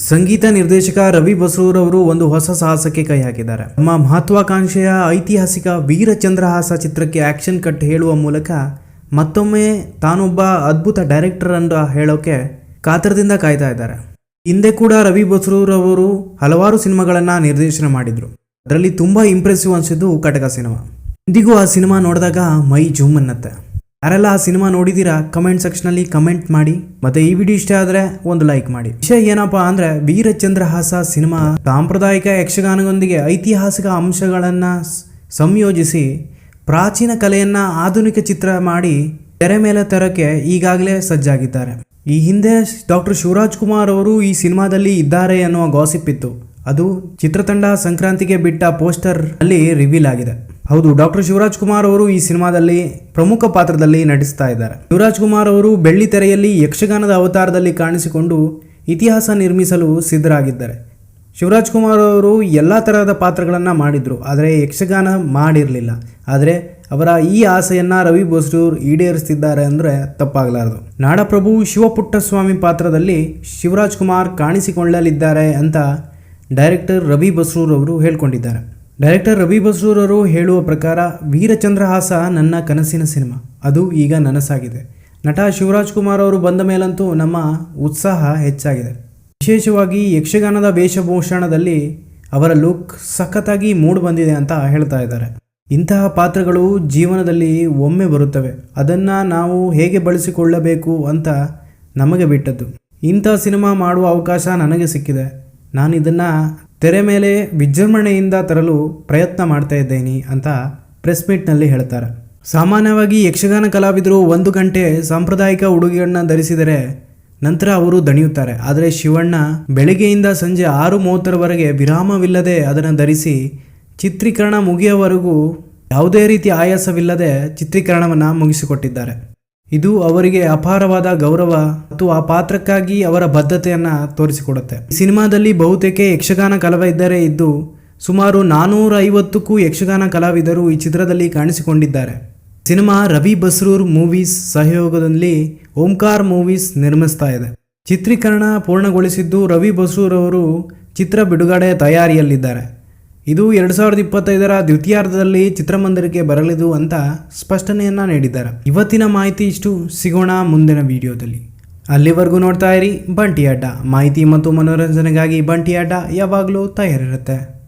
ಸಂಗೀತ ನಿರ್ದೇಶಕ ರವಿ ಬಸ್ರೂರವರು ಒಂದು ಹೊಸ ಸಾಹಸಕ್ಕೆ ಕೈ ಹಾಕಿದ್ದಾರೆ. ನಮ್ಮ ಮಹತ್ವಾಕಾಂಕ್ಷೆಯ ಐತಿಹಾಸಿಕ ವೀರಚಂದ್ರಹಾಸ ಚಿತ್ರಕ್ಕೆ ಆ್ಯಕ್ಷನ್ ಕಟ್ ಹೇಳುವ ಮೂಲಕ ಮತ್ತೊಮ್ಮೆ ತಾನೊಬ್ಬ ಅದ್ಭುತ ಡೈರೆಕ್ಟರ್ ಅಂತ ಹೇಳೋಕೆ ಕಾತರದಿಂದ ಕಾಯ್ತಾ ಇದ್ದಾರೆ. ಹಿಂದೆ ಕೂಡ ರವಿ ಬಸ್ರೂರವರು ಹಲವಾರು ಸಿನಿಮಾಗಳನ್ನು ನಿರ್ದೇಶನ ಮಾಡಿದರು. ಅದರಲ್ಲಿ ತುಂಬ ಇಂಪ್ರೆಸಿವ್ ಅನಿಸಿದ್ದು ಕಟಕ ಸಿನಿಮಾ ಇಂದಿಗೂ ಆ ಸಿನಿಮಾ ನೋಡಿದಾಗ ಮೈ ಜುಮ್ ಅನ್ನತ್ತೆ ಯಾರೆಲ್ಲ ಆ ಸಿನಿಮಾ ನೋಡಿದ್ದೀರಾ ಕಮೆಂಟ್ ಸೆಕ್ಷನಲ್ಲಿ ಕಮೆಂಟ್ ಮಾಡಿ. ಮತ್ತೆ ಈ ವಿಡಿಯೋ ಇಷ್ಟ ಆದರೆ ಒಂದು ಲೈಕ್ ಮಾಡಿ. ವಿಷಯ ಏನಪ್ಪಾ ಅಂದ್ರೆ, ವೀರಚಂದ್ರಹಾಸ ಸಿನಿಮಾ ಸಾಂಪ್ರದಾಯಿಕ ಯಕ್ಷಗಾನದೊಂದಿಗೆ ಐತಿಹಾಸಿಕ ಅಂಶಗಳನ್ನ ಸಂಯೋಜಿಸಿ, ಪ್ರಾಚೀನ ಕಲೆಯನ್ನ ಆಧುನಿಕ ಚಿತ್ರ ಮಾಡಿ ತೆರೆ ಮೇಲೆ ತರಕ್ಕೆ ಈಗಾಗಲೇ ಸಜ್ಜಾಗಿದ್ದಾರೆ. ಈ ಹಿಂದೆ ಡಾಕ್ಟರ್ ಶಿವರಾಜ್ ಕುಮಾರ್ ಅವರು ಈ ಸಿನಿಮಾದಲ್ಲಿ ಇದ್ದಾರೆ ಅನ್ನುವ ಗಾಸಿಪ್ ಇತ್ತು. ಅದು ಚಿತ್ರತಂಡ ಸಂಕ್ರಾಂತಿಗೆ ಬಿಟ್ಟ ಪೋಸ್ಟರ್ ಅಲ್ಲಿ ರಿವೀಲ್ ಆಗಿದೆ. ಹೌದು, ಡಾಕ್ಟರ್ ಶಿವರಾಜ್ ಕುಮಾರ್ ಅವರು ಈ ಸಿನಿಮಾದಲ್ಲಿ ಪ್ರಮುಖ ಪಾತ್ರದಲ್ಲಿ ನಟಿಸ್ತಾ ಇದ್ದಾರೆ. ಶಿವರಾಜ್ ಕುಮಾರ್ ಅವರು ಬೆಳ್ಳಿ ತೆರೆಯಲ್ಲಿ ಯಕ್ಷಗಾನದ ಅವತಾರದಲ್ಲಿ ಕಾಣಿಸಿಕೊಂಡು ಇತಿಹಾಸ ನಿರ್ಮಿಸಲು ಸಿದ್ಧರಾಗಿದ್ದಾರೆ. ಶಿವರಾಜ್ ಕುಮಾರ್ ಅವರು ಎಲ್ಲ ತರಹದ ಪಾತ್ರಗಳನ್ನು ಮಾಡಿದ್ರು, ಆದರೆ ಯಕ್ಷಗಾನ ಮಾಡಿರಲಿಲ್ಲ. ಆದರೆ ಅವರ ಈ ಆಸೆಯನ್ನು ರವಿ ಬೋಸ್ರೂರ್ ಈಡೇರಿಸ್ತಿದ್ದಾರೆ ಅಂದರೆ ತಪ್ಪಾಗಲಾರದು. ನಾಡಪ್ರಭು ಶಿವಪುಟ್ಟಸ್ವಾಮಿ ಪಾತ್ರದಲ್ಲಿ ಶಿವರಾಜ್ ಕುಮಾರ್ ಕಾಣಿಸಿಕೊಳ್ಳಲಿದ್ದಾರೆ ಅಂತ ಡೈರೆಕ್ಟರ್ ರವಿ ಬಸ್ರೂರ್ ಅವರು ಹೇಳ್ಕೊಂಡಿದ್ದಾರೆ. ಡೈರೆಕ್ಟರ್ ರವಿ ಬಸ್ರೂರವರು ಹೇಳುವ ಪ್ರಕಾರ ವೀರಚಂದ್ರಹಾಸ ನನ್ನ ಕನಸಿನ ಸಿನಿಮಾ. ಅದು ಈಗ ನನಸಾಗಿದೆ. ನಟ ಶಿವರಾಜ್ ಕುಮಾರ್ ಅವರು ಬಂದ ಮೇಲಂತೂ ನಮ್ಮ ಉತ್ಸಾಹ ಹೆಚ್ಚಾಗಿದೆ. ವಿಶೇಷವಾಗಿ ಯಕ್ಷಗಾನದ ವೇಷಭೂಷಣದಲ್ಲಿ ಅವರ ಲುಕ್ ಸಖತ್ತಾಗಿ ಮೂಡ್ ಬಂದಿದೆ ಅಂತ ಹೇಳ್ತಾ ಇದ್ದಾರೆ. ಇಂತಹ ಪಾತ್ರಗಳು ಜೀವನದಲ್ಲಿ ಒಮ್ಮೆ ಬರುತ್ತವೆ. ಅದನ್ನು ನಾವು ಹೇಗೆ ಬಳಸಿಕೊಳ್ಳಬೇಕು ಅಂತ ನಮಗೆ ಬಿಟ್ಟದ್ದು. ಇಂಥ ಸಿನಿಮಾ ಮಾಡುವ ಅವಕಾಶ ನನಗೆ ಸಿಕ್ಕಿದೆ. ನಾನು ಇದನ್ನು ತೆರೆ ಮೇಲೆ ವಿಜೃಂಭಣೆಯಿಂದ ತರಲು ಪ್ರಯತ್ನ ಮಾಡ್ತಾ ಇದ್ದೇನೆ ಅಂತ ಪ್ರೆಸ್ ಮೀಟ್ನಲ್ಲಿ ಹೇಳ್ತಾರೆ. ಸಾಮಾನ್ಯವಾಗಿ ಯಕ್ಷಗಾನ ಕಲಾವಿದರು ಒಂದು ಗಂಟೆ ಸಾಂಪ್ರದಾಯಿಕ ಉಡುಗೆಗಳನ್ನ ಧರಿಸಿದರೆ ನಂತರ ಅವರು ದಣಿಯುತ್ತಾರೆ. ಆದರೆ ಶಿವಣ್ಣ ಬೆಳಗ್ಗೆಯಿಂದ ಸಂಜೆ ಆರು ಮೂವತ್ತರವರೆಗೆ ವಿರಾಮವಿಲ್ಲದೆ ಅದನ್ನು ಧರಿಸಿ ಚಿತ್ರೀಕರಣ ಮುಗಿಯುವವರೆಗೂ ಯಾವುದೇ ರೀತಿ ಆಯಾಸವಿಲ್ಲದೆ ಚಿತ್ರೀಕರಣವನ್ನು ಮುಗಿಸಿಕೊಟ್ಟಿದ್ದಾರೆ. ಇದು ಅವರಿಗೆ ಅಪಾರವಾದ ಗೌರವ ಮತ್ತು ಆ ಪಾತ್ರಕ್ಕಾಗಿ ಅವರ ಬದ್ಧತೆಯನ್ನು ತೋರಿಸಿಕೊಡುತ್ತೆ. ಸಿನಿಮಾದಲ್ಲಿ ಬಹುತೇಕ ಯಕ್ಷಗಾನ ಕಲಾವಿದರೇ ಇದ್ದು ಸುಮಾರು ನಾನೂರ ಐವತ್ತಕ್ಕೂ ಯಕ್ಷಗಾನ ಕಲಾವಿದರು ಈ ಚಿತ್ರದಲ್ಲಿ ಕಾಣಿಸಿಕೊಂಡಿದ್ದಾರೆ. ಸಿನಿಮಾ ರವಿ ಬಸ್ರೂರ್ ಮೂವೀಸ್ ಸಹಯೋಗದಲ್ಲಿ ಓಂಕಾರ್ ಮೂವೀಸ್ ನಿರ್ಮಿಸ್ತಾ ಇದೆ. ಚಿತ್ರೀಕರಣ ಪೂರ್ಣಗೊಳಿಸಿದ್ದು ರವಿ ಬಸ್ರೂರ್ ಅವರು ಚಿತ್ರ ಬಿಡುಗಡೆ ತಯಾರಿಯಲ್ಲಿದ್ದಾರೆ. ಇದು ಎರಡು ಸಾವಿರದ ಇಪ್ಪತ್ತೈದರ ದ್ವಿತೀಯಾರ್ಧದಲ್ಲಿ ಚಿತ್ರಮಂದಿರಕ್ಕೆ ಬರಲಿದು ಅಂತ ಸ್ಪಷ್ಟನೆಯನ್ನ ನೀಡಿದ್ದಾರೆ. ಇವತ್ತಿನ ಮಾಹಿತಿ ಇಷ್ಟು. ಸಿಗೋಣ ಮುಂದಿನ ವಿಡಿಯೋದಲ್ಲಿ. ಅಲ್ಲಿವರೆಗೂ ನೋಡ್ತಾ ಇರಿ ಬಂಟಿ ಅಡ್ಡ ಮಾಹಿತಿ ಮತ್ತು ಮನೋರಂಜನೆಗಾಗಿ ಬಂಟಿ ಅಡ್ಡ ಯಾವಾಗಲೂ ತಯಾರಿರುತ್ತೆ.